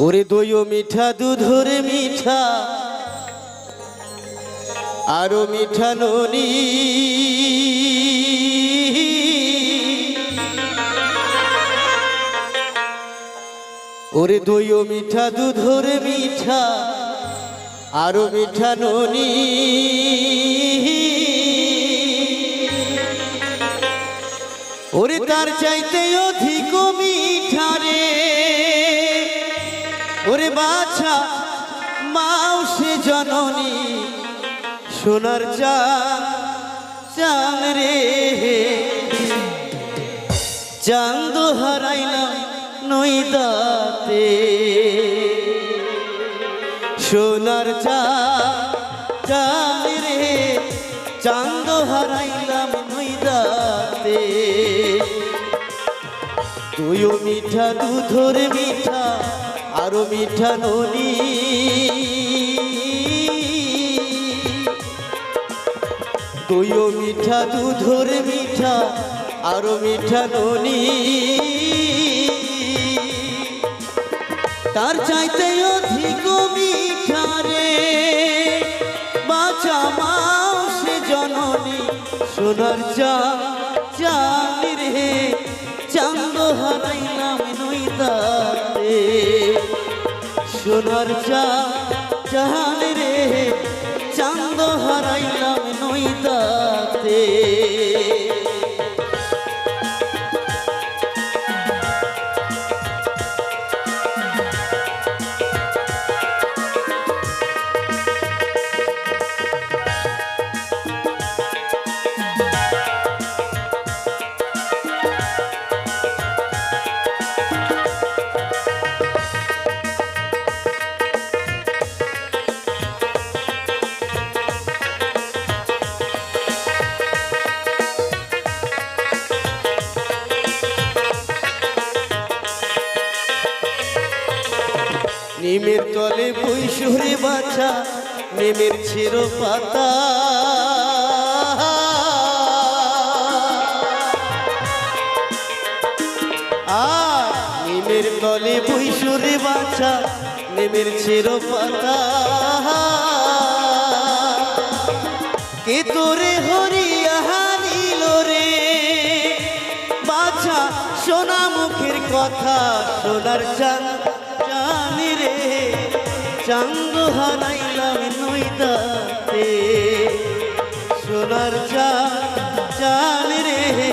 ওরে দইও মিঠা, দুধর মিঠা, আরও মিঠা ননি। ওরে দইও মিঠা, দুধর মিঠা, আরও মিঠা ননি। ওরে তার চাইতে অধিক মিঠা রে। ওরে বাছা মাউসে জননী, সোনার চাঁদ চান রে চান্দ হারাইলাম নইদাতে সোনার চাঁদ চান রে চান্দ হারাইলাম নইদাতে তুইও মিঠা দুধর মিঠা আরও মিঠা ননি। তুইও মিঠা, দুধর মিঠা, আরও মিঠা ননি। তার চাইতে অধিক মিঠা রে বাঁচা মাসে জননী, সোনার চা চাঁদ রে। চান্দ হারাইলাম নইদাতে সোনার চা চাঁদ রে চান্দ হারাইলাম নইদাতে নিমের তলে বৈশরে বাছা, নেমের ছিল পাতা। নিমের তলে বৈশরে বাছা, নেমের ছিল পাতা। কে তোরে হরিয়া হারিল রে? বাছা, সোনা মুখের কথা, সোনার চান চান্দ হারাইলাম নইদাতে সোনার চা চানি রে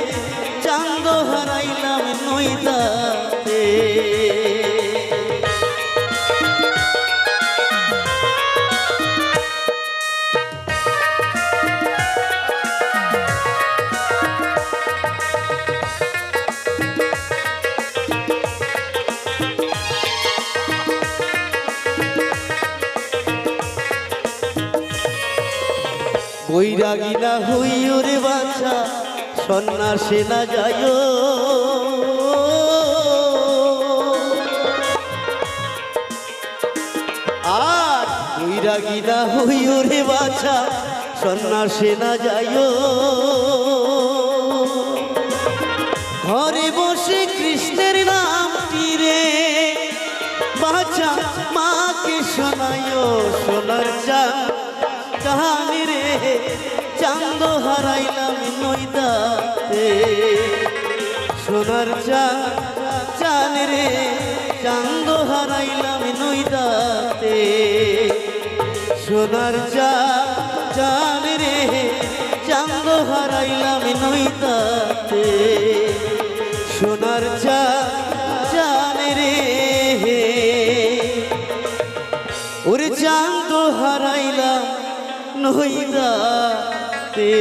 চান্দ হারাইলাম নইদাতে বৈরাগী না হই ওরে বাছা সন্ন্যাসে না যায় আর বৈরাগী না হই ওরে বাছা সন্ন্যাসে না যায় ঘরে বসে কৃষ্ণের নাম তীরে বাছা মাকে শোনায় সোনার চাঁদ কাহানি রে চান্দ হারাইলাম নইদাতে সোনার চান রে চান্দ হারাইলাম নইদাতে সোনার চান রে চান্দ হারাইলাম নইদাতে সোনার চান রে। ওরে চাঁদ হারাইলাম নইরা তে